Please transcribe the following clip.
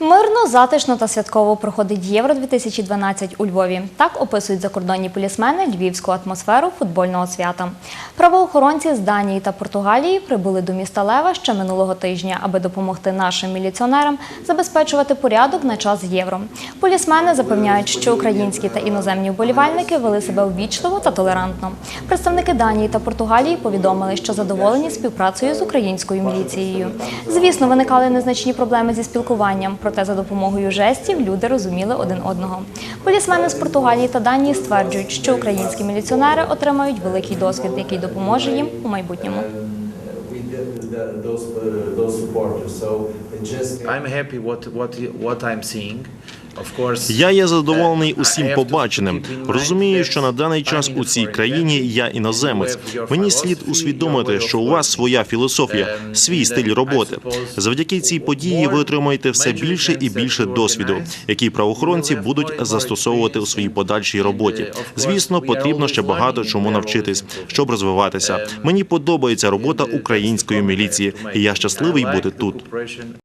Мирно, затишно та святково проходить Євро 2012 у Львові. Так описують закордонні полісмени львівську атмосферу футбольного свята. Правоохоронці з Данії та Португалії прибули до міста Лева ще минулого тижня, аби допомогти нашим міліціонерам забезпечувати порядок на час євро. Полісмени запевняють, що українські та іноземні вболівальники вели себе ввічливо та толерантно. Представники Данії та Португалії повідомили, що задоволені співпрацею з українською міліцією. Звісно, виникали незначні проблеми зі спілкуванням, проте за допомогою жестів люди розуміли один одного. Полісмени з Португалії та Данії стверджують, що українські міліціонери отримають великий досвід, який допоможе їм у майбутньому. I'm happy what what what I'm seeing. Я є задоволений uh, усім побаченим. Розумію, що на даний час у цій країні я іноземець. Мені слід усвідомити, що у вас своя філософія, свій стиль роботи. Завдяки цій події ви more отримуєте все більше і більше досвіду, який правоохоронці будуть застосовувати у своїй подальшій роботі. Звісно, потрібно ще багато чому навчитись, щоб розвиватися. Мені подобається робота української міліції, і я щасливий бути тут.